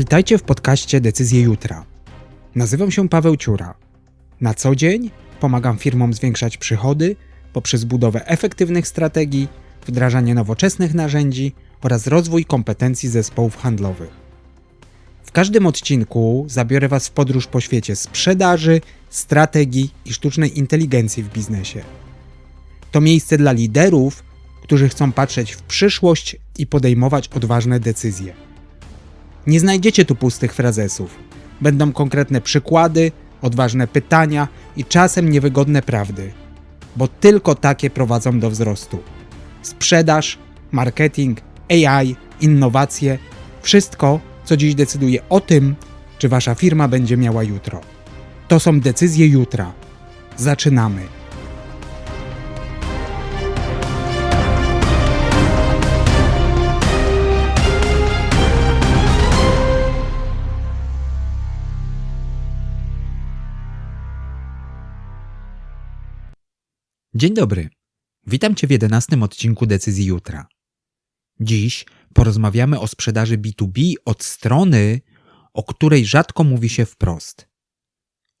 Witajcie w podcaście Decyzje Jutra. Nazywam się Paweł Ciura. Na co dzień pomagam firmom zwiększać przychody poprzez budowę efektywnych strategii, wdrażanie nowoczesnych narzędzi oraz rozwój kompetencji zespołów handlowych. W każdym odcinku zabiorę Was w podróż po świecie sprzedaży, strategii i sztucznej inteligencji w biznesie. To miejsce dla liderów, którzy chcą patrzeć w przyszłość i podejmować odważne decyzje. Nie znajdziecie tu pustych frazesów. Będą konkretne przykłady, odważne pytania i czasem niewygodne prawdy, bo tylko takie prowadzą do wzrostu. Sprzedaż, marketing, AI, innowacje wszystko, co dziś decyduje o tym, czy wasza firma będzie miała jutro. To są decyzje jutra. Zaczynamy. Dzień dobry. Witam Cię w jedenastym odcinku Decyzji Jutra. Dziś porozmawiamy o sprzedaży B2B od strony, o której rzadko mówi się wprost.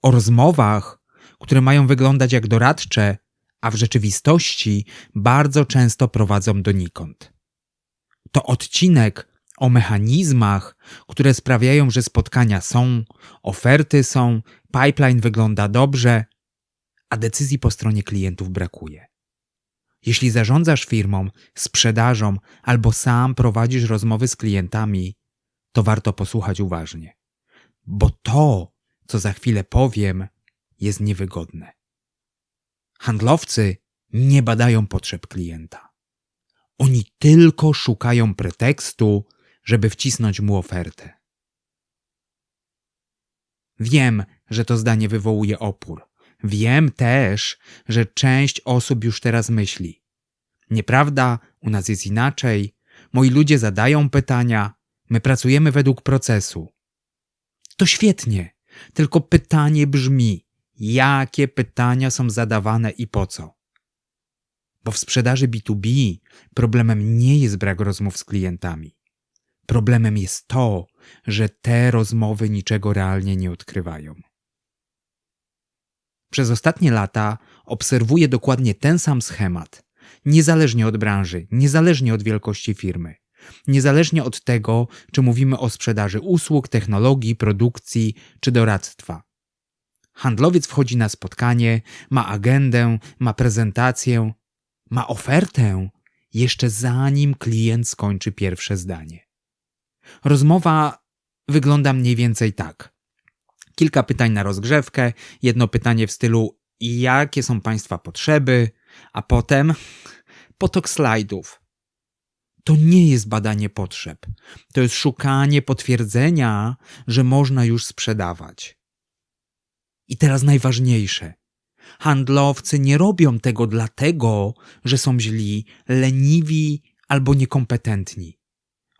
O rozmowach, które mają wyglądać jak doradcze, a w rzeczywistości bardzo często prowadzą donikąd. To odcinek o mechanizmach, które sprawiają, że spotkania są, oferty są, pipeline wygląda dobrze, a decyzji po stronie klientów brakuje. Jeśli zarządzasz firmą, sprzedażą albo sam prowadzisz rozmowy z klientami, to warto posłuchać uważnie, bo to, co za chwilę powiem, jest niewygodne. Handlowcy nie badają potrzeb klienta. Oni tylko szukają pretekstu, żeby wcisnąć mu ofertę. Wiem, że to zdanie wywołuje opór Wiem też, że część osób już teraz myśli. Nieprawda, u nas jest inaczej. Moi ludzie zadają pytania, my pracujemy według procesu. To świetnie, tylko pytanie brzmi: jakie pytania są zadawane i po co? Bo w sprzedaży B2B problemem nie jest brak rozmów z klientami. Problemem jest to, że te rozmowy niczego realnie nie odkrywają. Przez ostatnie lata obserwuję dokładnie ten sam schemat, niezależnie od branży, niezależnie od wielkości firmy, niezależnie od tego, czy mówimy o sprzedaży usług, technologii, produkcji czy doradztwa. Handlowiec wchodzi na spotkanie, ma agendę, ma prezentację, ma ofertę, jeszcze zanim klient skończy pierwsze zdanie. Rozmowa wygląda mniej więcej tak kilka pytań na rozgrzewkę, jedno pytanie w stylu jakie są Państwa potrzeby, a potem potok slajdów. To nie jest badanie potrzeb. To jest szukanie potwierdzenia, że można już sprzedawać. I teraz najważniejsze. Handlowcy nie robią tego dlatego, że są źli, leniwi albo niekompetentni.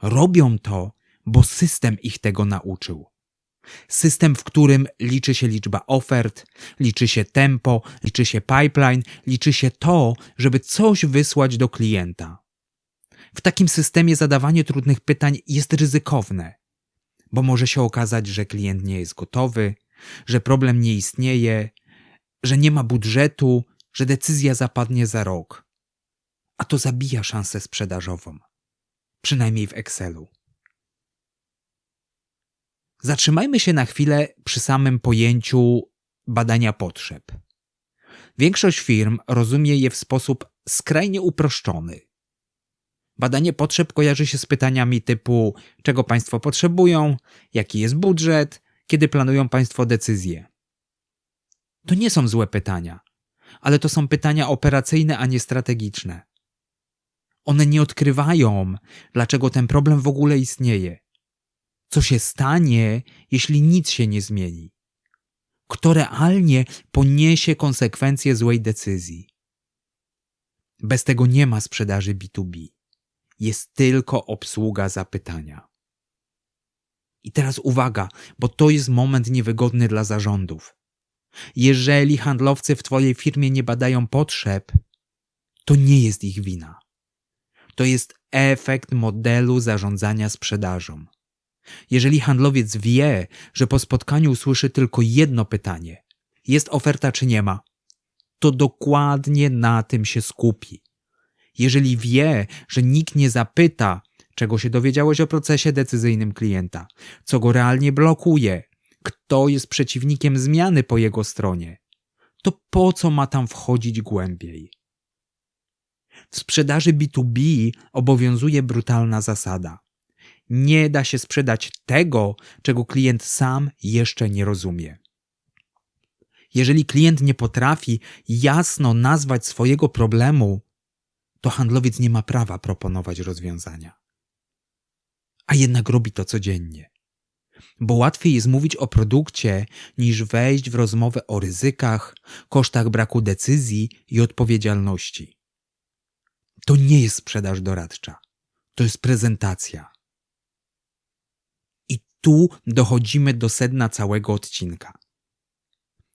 Robią to, bo system ich tego nauczył. System, w którym liczy się liczba ofert, liczy się tempo, liczy się pipeline, liczy się to, żeby coś wysłać do klienta. W takim systemie zadawanie trudnych pytań jest ryzykowne, bo może się okazać, że klient nie jest gotowy, że problem nie istnieje, że nie ma budżetu, że decyzja zapadnie za rok. A to zabija szansę sprzedażową, przynajmniej w Excelu. Zatrzymajmy się na chwilę przy samym pojęciu badania potrzeb. Większość firm rozumie je w sposób skrajnie uproszczony. Badanie potrzeb kojarzy się z pytaniami typu: czego Państwo potrzebują, jaki jest budżet, kiedy planują Państwo decyzje. To nie są złe pytania, ale to są pytania operacyjne, a nie strategiczne. One nie odkrywają, dlaczego ten problem w ogóle istnieje co się stanie, jeśli nic się nie zmieni? Kto realnie poniesie konsekwencje złej decyzji? Bez tego nie ma sprzedaży B2B. Jest tylko obsługa zapytania. I teraz uwaga, bo to jest moment niewygodny dla zarządów. Jeżeli handlowcy w Twojej firmie nie badają potrzeb, to nie jest ich wina. To jest efekt modelu zarządzania sprzedażą. Jeżeli handlowiec wie, że po spotkaniu usłyszy tylko jedno pytanie: jest oferta czy nie ma, to dokładnie na tym się skupi. Jeżeli wie, że nikt nie zapyta, czego się dowiedziałeś o procesie decyzyjnym klienta, co go realnie blokuje, kto jest przeciwnikiem zmiany po jego stronie, to po co ma tam wchodzić głębiej? W sprzedaży B2B obowiązuje brutalna zasada. Nie da się sprzedać tego, czego klient sam jeszcze nie rozumie. Jeżeli klient nie potrafi jasno nazwać swojego problemu, to handlowiec nie ma prawa proponować rozwiązania. A jednak robi to codziennie. Bo łatwiej jest mówić o produkcie, niż wejść w rozmowę o ryzykach, kosztach braku decyzji i odpowiedzialności. To nie jest sprzedaż doradcza, to jest prezentacja. Tu dochodzimy do sedna całego odcinka.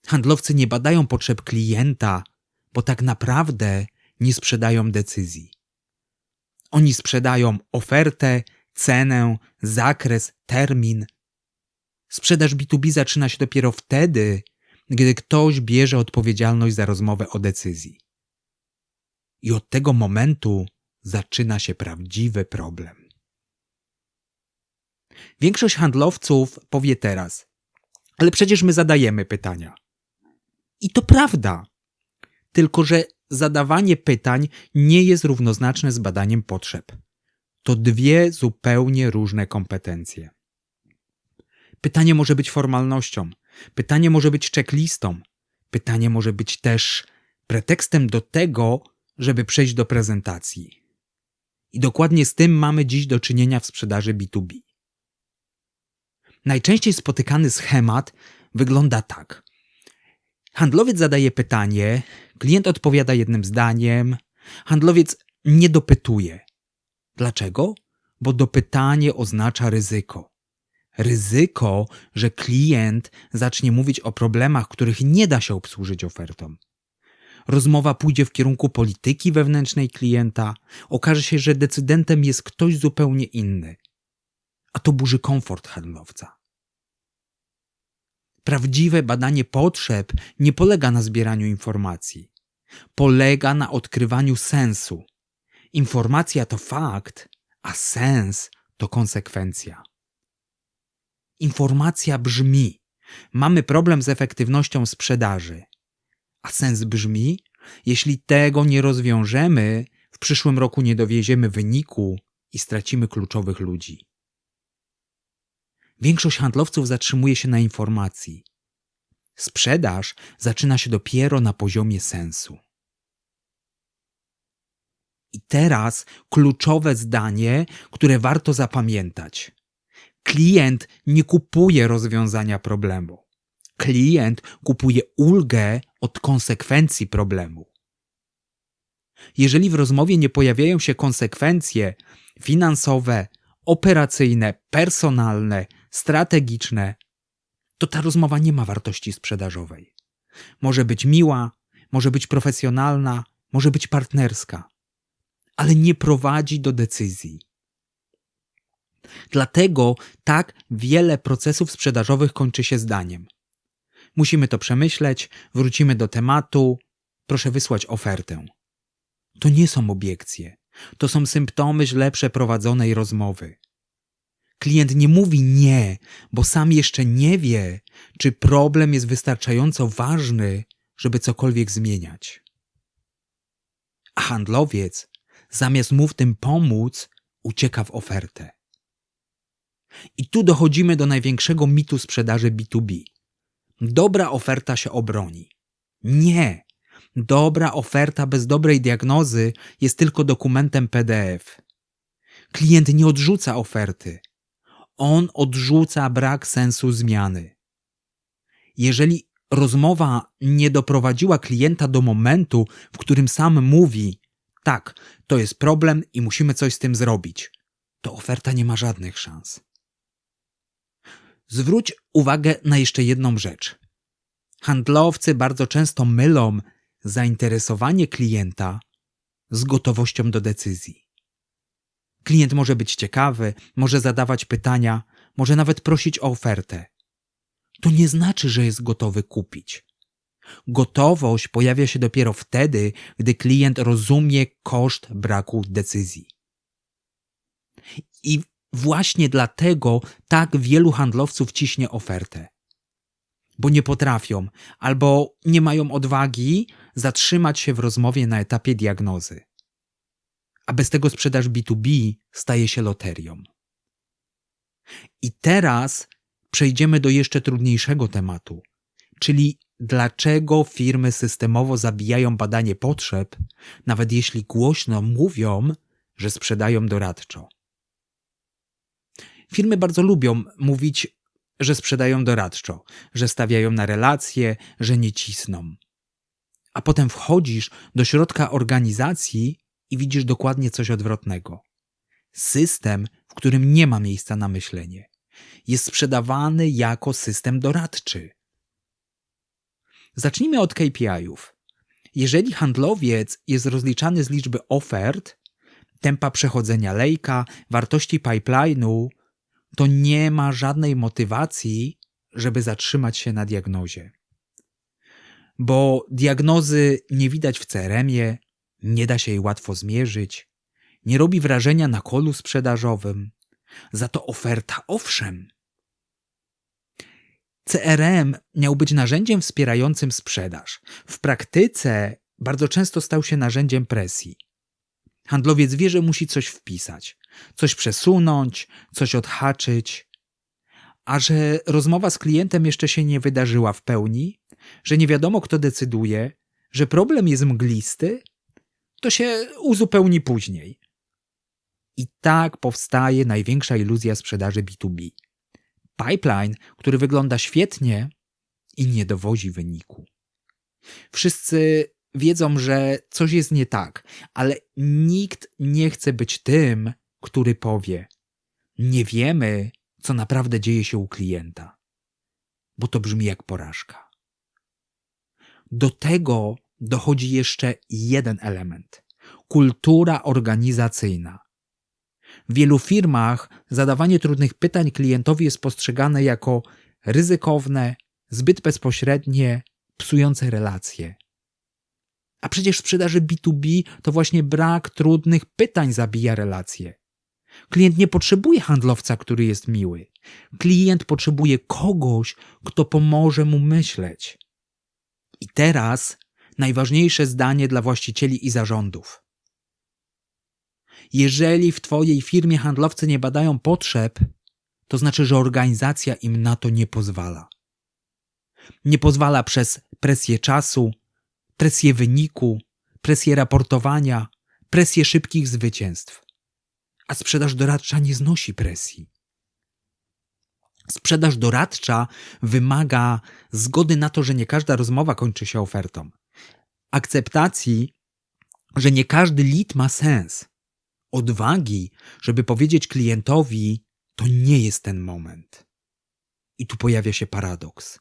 Handlowcy nie badają potrzeb klienta, bo tak naprawdę nie sprzedają decyzji. Oni sprzedają ofertę, cenę, zakres, termin. Sprzedaż B2B zaczyna się dopiero wtedy, gdy ktoś bierze odpowiedzialność za rozmowę o decyzji. I od tego momentu zaczyna się prawdziwy problem. Większość handlowców powie teraz, ale przecież my zadajemy pytania. I to prawda. Tylko, że zadawanie pytań nie jest równoznaczne z badaniem potrzeb. To dwie zupełnie różne kompetencje. Pytanie może być formalnością, pytanie może być checklistą, pytanie może być też pretekstem do tego, żeby przejść do prezentacji. I dokładnie z tym mamy dziś do czynienia w sprzedaży B2B. Najczęściej spotykany schemat wygląda tak. Handlowiec zadaje pytanie, klient odpowiada jednym zdaniem, handlowiec nie dopytuje. Dlaczego? Bo dopytanie oznacza ryzyko. Ryzyko, że klient zacznie mówić o problemach, których nie da się obsłużyć ofertą. Rozmowa pójdzie w kierunku polityki wewnętrznej klienta, okaże się, że decydentem jest ktoś zupełnie inny. A to burzy komfort handlowca. Prawdziwe badanie potrzeb nie polega na zbieraniu informacji. Polega na odkrywaniu sensu. Informacja to fakt, a sens to konsekwencja. Informacja brzmi: mamy problem z efektywnością sprzedaży. A sens brzmi: jeśli tego nie rozwiążemy, w przyszłym roku nie dowieziemy wyniku i stracimy kluczowych ludzi. Większość handlowców zatrzymuje się na informacji. Sprzedaż zaczyna się dopiero na poziomie sensu. I teraz kluczowe zdanie, które warto zapamiętać. Klient nie kupuje rozwiązania problemu. Klient kupuje ulgę od konsekwencji problemu. Jeżeli w rozmowie nie pojawiają się konsekwencje finansowe, operacyjne, personalne, strategiczne, to ta rozmowa nie ma wartości sprzedażowej. Może być miła, może być profesjonalna, może być partnerska, ale nie prowadzi do decyzji. Dlatego tak wiele procesów sprzedażowych kończy się zdaniem. Musimy to przemyśleć, wrócimy do tematu, proszę wysłać ofertę. To nie są obiekcje, to są symptomy źle przeprowadzonej rozmowy. Klient nie mówi nie, bo sam jeszcze nie wie, czy problem jest wystarczająco ważny, żeby cokolwiek zmieniać. A handlowiec, zamiast mu w tym pomóc, ucieka w ofertę. I tu dochodzimy do największego mitu sprzedaży B2B. Dobra oferta się obroni. Nie! Dobra oferta bez dobrej diagnozy jest tylko dokumentem PDF. Klient nie odrzuca oferty. On odrzuca brak sensu zmiany. Jeżeli rozmowa nie doprowadziła klienta do momentu, w którym sam mówi: Tak, to jest problem i musimy coś z tym zrobić, to oferta nie ma żadnych szans. Zwróć uwagę na jeszcze jedną rzecz. Handlowcy bardzo często mylą zainteresowanie klienta z gotowością do decyzji. Klient może być ciekawy, może zadawać pytania, może nawet prosić o ofertę, to nie znaczy, że jest gotowy kupić. Gotowość pojawia się dopiero wtedy, gdy klient rozumie koszt braku decyzji. I właśnie dlatego tak wielu handlowców ciśnie ofertę. Bo nie potrafią albo nie mają odwagi zatrzymać się w rozmowie na etapie diagnozy. A bez tego sprzedaż B2B staje się loterią. I teraz przejdziemy do jeszcze trudniejszego tematu, czyli dlaczego firmy systemowo zabijają badanie potrzeb, nawet jeśli głośno mówią, że sprzedają doradczo. Firmy bardzo lubią mówić, że sprzedają doradczo, że stawiają na relacje, że nie cisną. A potem wchodzisz do środka organizacji i widzisz dokładnie coś odwrotnego. System, w którym nie ma miejsca na myślenie, jest sprzedawany jako system doradczy. Zacznijmy od KPI-ów. Jeżeli handlowiec jest rozliczany z liczby ofert, tempa przechodzenia lejka, wartości pipeline'u, to nie ma żadnej motywacji, żeby zatrzymać się na diagnozie. Bo diagnozy nie widać w CRM-ie, nie da się jej łatwo zmierzyć, nie robi wrażenia na kolu sprzedażowym. Za to oferta owszem. CRM miał być narzędziem wspierającym sprzedaż. W praktyce bardzo często stał się narzędziem presji. Handlowiec wie, że musi coś wpisać, coś przesunąć, coś odhaczyć, a że rozmowa z klientem jeszcze się nie wydarzyła w pełni, że nie wiadomo kto decyduje, że problem jest mglisty, to się uzupełni później. I tak powstaje największa iluzja sprzedaży B2B. Pipeline, który wygląda świetnie i nie dowozi wyniku. Wszyscy wiedzą, że coś jest nie tak, ale nikt nie chce być tym, który powie: Nie wiemy, co naprawdę dzieje się u klienta, bo to brzmi jak porażka. Do tego dochodzi jeszcze jeden element kultura organizacyjna. W wielu firmach zadawanie trudnych pytań klientowi jest postrzegane jako ryzykowne, zbyt bezpośrednie, psujące relacje. A przecież w sprzedaży B2B to właśnie brak trudnych pytań zabija relacje. Klient nie potrzebuje handlowca, który jest miły. Klient potrzebuje kogoś, kto pomoże mu myśleć. I teraz najważniejsze zdanie dla właścicieli i zarządów. Jeżeli w Twojej firmie handlowcy nie badają potrzeb, to znaczy, że organizacja im na to nie pozwala. Nie pozwala przez presję czasu, presję wyniku, presję raportowania, presję szybkich zwycięstw. A sprzedaż doradcza nie znosi presji. Sprzedaż doradcza wymaga zgody na to, że nie każda rozmowa kończy się ofertą. Akceptacji, że nie każdy lead ma sens odwagi, żeby powiedzieć klientowi, to nie jest ten moment. I tu pojawia się paradoks.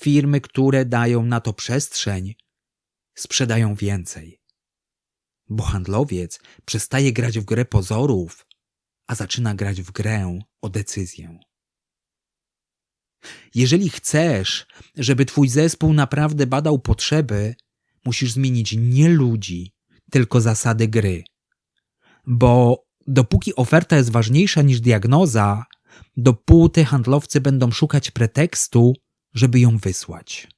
Firmy, które dają na to przestrzeń, sprzedają więcej. Bo handlowiec przestaje grać w grę pozorów, a zaczyna grać w grę o decyzję. Jeżeli chcesz, żeby twój zespół naprawdę badał potrzeby, musisz zmienić nie ludzi, tylko zasady gry bo dopóki oferta jest ważniejsza niż diagnoza, dopóty handlowcy będą szukać pretekstu, żeby ją wysłać.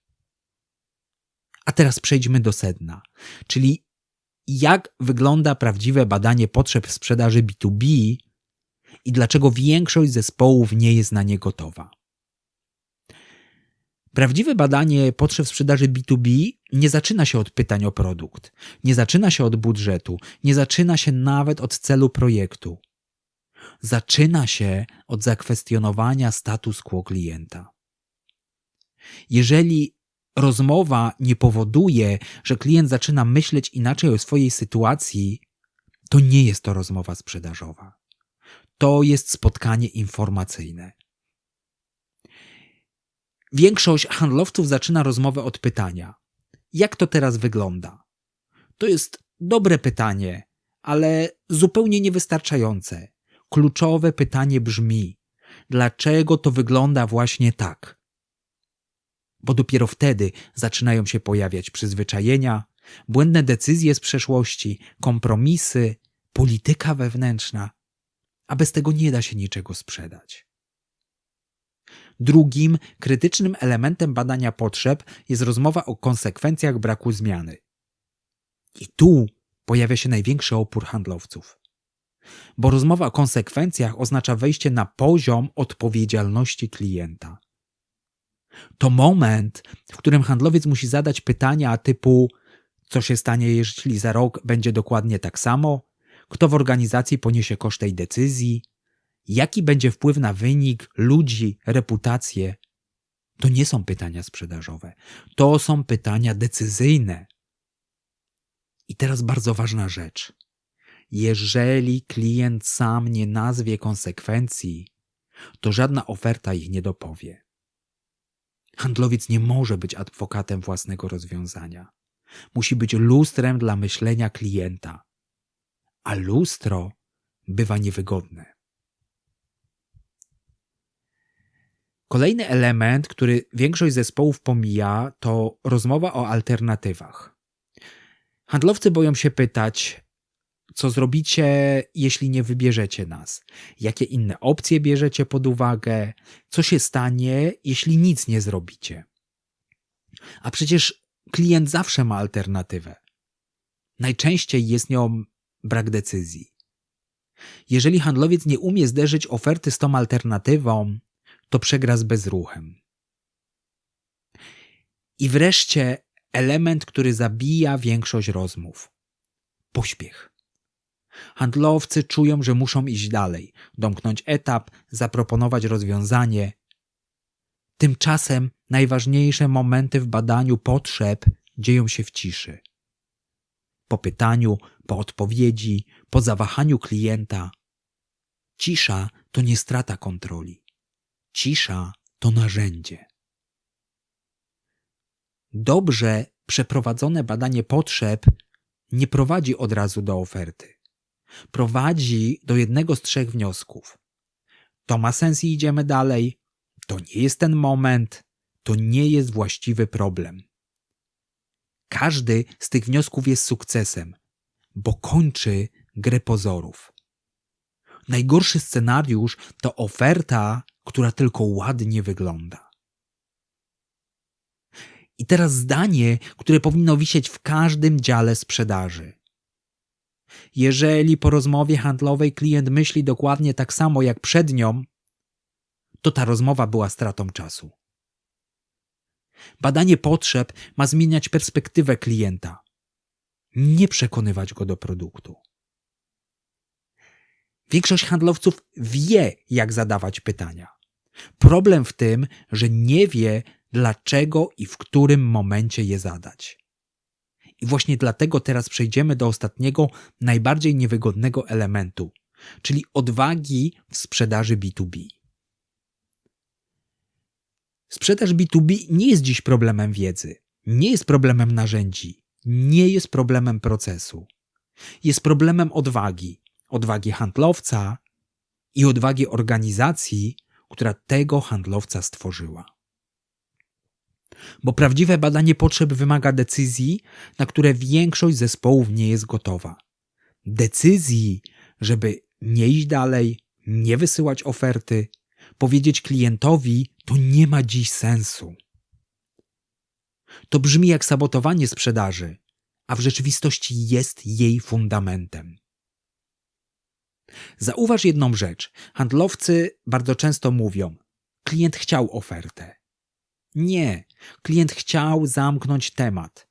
A teraz przejdźmy do sedna, czyli jak wygląda prawdziwe badanie potrzeb sprzedaży B2B i dlaczego większość zespołów nie jest na nie gotowa. Prawdziwe badanie potrzeb sprzedaży B2B nie zaczyna się od pytań o produkt, nie zaczyna się od budżetu, nie zaczyna się nawet od celu projektu. Zaczyna się od zakwestionowania status quo klienta. Jeżeli rozmowa nie powoduje, że klient zaczyna myśleć inaczej o swojej sytuacji, to nie jest to rozmowa sprzedażowa. To jest spotkanie informacyjne. Większość handlowców zaczyna rozmowę od pytania: Jak to teraz wygląda? To jest dobre pytanie, ale zupełnie niewystarczające. Kluczowe pytanie brzmi: dlaczego to wygląda właśnie tak. Bo dopiero wtedy zaczynają się pojawiać przyzwyczajenia, błędne decyzje z przeszłości, kompromisy, polityka wewnętrzna, a bez tego nie da się niczego sprzedać. Drugim krytycznym elementem badania potrzeb jest rozmowa o konsekwencjach braku zmiany. I tu pojawia się największy opór handlowców. Bo rozmowa o konsekwencjach oznacza wejście na poziom odpowiedzialności klienta. To moment, w którym handlowiec musi zadać pytania typu: co się stanie, jeśli za rok będzie dokładnie tak samo? Kto w organizacji poniesie koszt tej decyzji? Jaki będzie wpływ na wynik, ludzi, reputację? To nie są pytania sprzedażowe, to są pytania decyzyjne. I teraz bardzo ważna rzecz. Jeżeli klient sam nie nazwie konsekwencji, to żadna oferta ich nie dopowie. Handlowiec nie może być adwokatem własnego rozwiązania. Musi być lustrem dla myślenia klienta. A lustro bywa niewygodne. Kolejny element, który większość zespołów pomija, to rozmowa o alternatywach. Handlowcy boją się pytać, co zrobicie, jeśli nie wybierzecie nas? Jakie inne opcje bierzecie pod uwagę? Co się stanie, jeśli nic nie zrobicie? A przecież klient zawsze ma alternatywę. Najczęściej jest nią brak decyzji. Jeżeli handlowiec nie umie zderzyć oferty z tą alternatywą, to przegra z bezruchem. I wreszcie element, który zabija większość rozmów pośpiech. Handlowcy czują, że muszą iść dalej, domknąć etap, zaproponować rozwiązanie. Tymczasem najważniejsze momenty w badaniu potrzeb dzieją się w ciszy. Po pytaniu, po odpowiedzi, po zawahaniu klienta. Cisza to nie strata kontroli. Cisza to narzędzie. Dobrze przeprowadzone badanie potrzeb nie prowadzi od razu do oferty prowadzi do jednego z trzech wniosków. To ma sens i idziemy dalej. To nie jest ten moment. To nie jest właściwy problem. Każdy z tych wniosków jest sukcesem, bo kończy grę pozorów. Najgorszy scenariusz to oferta, która tylko ładnie wygląda. I teraz zdanie, które powinno wisieć w każdym dziale sprzedaży. Jeżeli po rozmowie handlowej klient myśli dokładnie tak samo jak przed nią, to ta rozmowa była stratą czasu. Badanie potrzeb ma zmieniać perspektywę klienta, nie przekonywać go do produktu. Większość handlowców wie, jak zadawać pytania. Problem w tym, że nie wie, dlaczego i w którym momencie je zadać. I właśnie dlatego teraz przejdziemy do ostatniego, najbardziej niewygodnego elementu, czyli odwagi w sprzedaży B2B. Sprzedaż B2B nie jest dziś problemem wiedzy, nie jest problemem narzędzi, nie jest problemem procesu. Jest problemem odwagi, odwagi handlowca i odwagi organizacji, która tego handlowca stworzyła. Bo prawdziwe badanie potrzeb wymaga decyzji, na które większość zespołów nie jest gotowa. Decyzji, żeby nie iść dalej, nie wysyłać oferty, powiedzieć klientowi, to nie ma dziś sensu. To brzmi jak sabotowanie sprzedaży, a w rzeczywistości jest jej fundamentem. Zauważ jedną rzecz. Handlowcy bardzo często mówią: klient chciał ofertę. Nie, klient chciał zamknąć temat.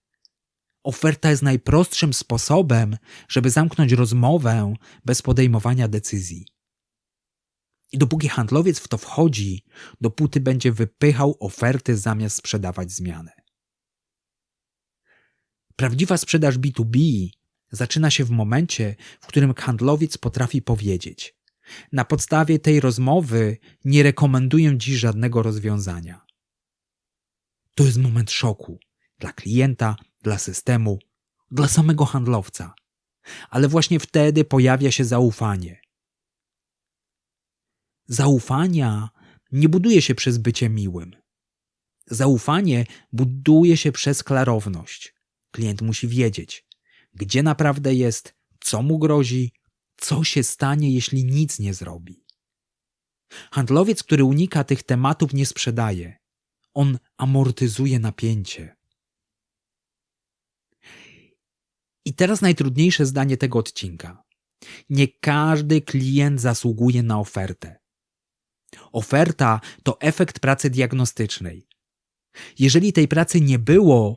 Oferta jest najprostszym sposobem, żeby zamknąć rozmowę bez podejmowania decyzji. I dopóki handlowiec w to wchodzi, dopóty będzie wypychał oferty zamiast sprzedawać zmianę. Prawdziwa sprzedaż B2B zaczyna się w momencie, w którym handlowiec potrafi powiedzieć: Na podstawie tej rozmowy nie rekomenduję dziś żadnego rozwiązania. To jest moment szoku dla klienta, dla systemu, dla samego handlowca. Ale właśnie wtedy pojawia się zaufanie. Zaufania nie buduje się przez bycie miłym. Zaufanie buduje się przez klarowność. Klient musi wiedzieć, gdzie naprawdę jest, co mu grozi, co się stanie, jeśli nic nie zrobi. Handlowiec, który unika tych tematów, nie sprzedaje. On amortyzuje napięcie. I teraz najtrudniejsze zdanie tego odcinka. Nie każdy klient zasługuje na ofertę. Oferta to efekt pracy diagnostycznej. Jeżeli tej pracy nie było,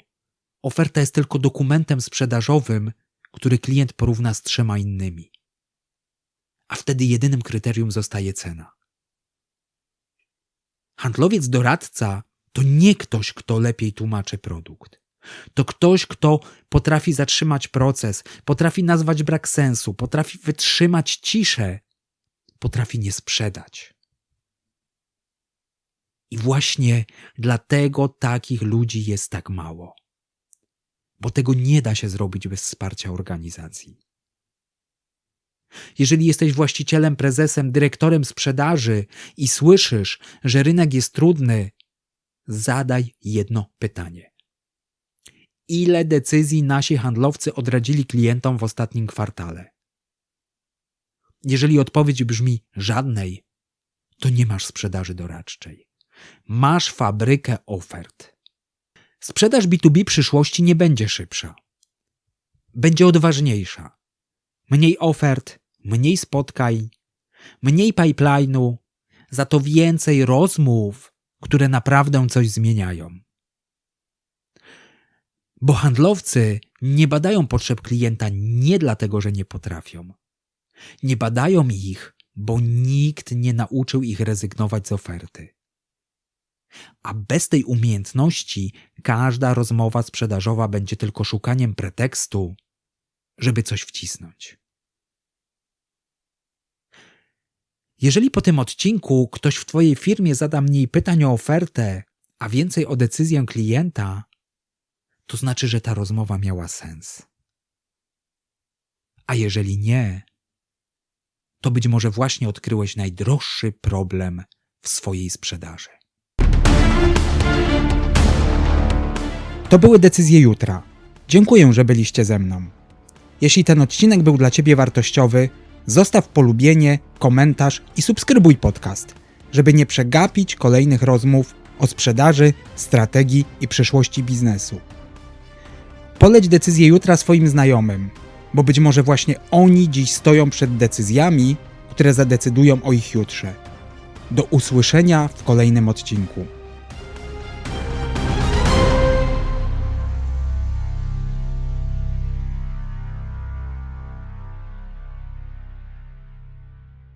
oferta jest tylko dokumentem sprzedażowym, który klient porówna z trzema innymi. A wtedy jedynym kryterium zostaje cena. Handlowiec doradca to nie ktoś, kto lepiej tłumaczy produkt. To ktoś, kto potrafi zatrzymać proces, potrafi nazwać brak sensu, potrafi wytrzymać ciszę, potrafi nie sprzedać. I właśnie dlatego takich ludzi jest tak mało. Bo tego nie da się zrobić bez wsparcia organizacji. Jeżeli jesteś właścicielem, prezesem, dyrektorem sprzedaży i słyszysz, że rynek jest trudny, zadaj jedno pytanie. Ile decyzji nasi handlowcy odradzili klientom w ostatnim kwartale? Jeżeli odpowiedź brzmi żadnej, to nie masz sprzedaży doradczej. Masz fabrykę ofert. Sprzedaż B2B przyszłości nie będzie szybsza. Będzie odważniejsza. Mniej ofert, mniej spotkań, mniej pipeline'u, za to więcej rozmów, które naprawdę coś zmieniają. Bo handlowcy nie badają potrzeb klienta nie dlatego, że nie potrafią. Nie badają ich, bo nikt nie nauczył ich rezygnować z oferty. A bez tej umiejętności każda rozmowa sprzedażowa będzie tylko szukaniem pretekstu, żeby coś wcisnąć. Jeżeli po tym odcinku ktoś w Twojej firmie zada mniej pytań o ofertę, a więcej o decyzję klienta, to znaczy, że ta rozmowa miała sens. A jeżeli nie, to być może właśnie odkryłeś najdroższy problem w swojej sprzedaży. To były decyzje jutra. Dziękuję, że byliście ze mną. Jeśli ten odcinek był dla Ciebie wartościowy, zostaw polubienie, komentarz i subskrybuj podcast, żeby nie przegapić kolejnych rozmów o sprzedaży, strategii i przyszłości biznesu. Poleć decyzję jutra swoim znajomym, bo być może właśnie oni dziś stoją przed decyzjami, które zadecydują o ich jutrze. Do usłyszenia w kolejnym odcinku.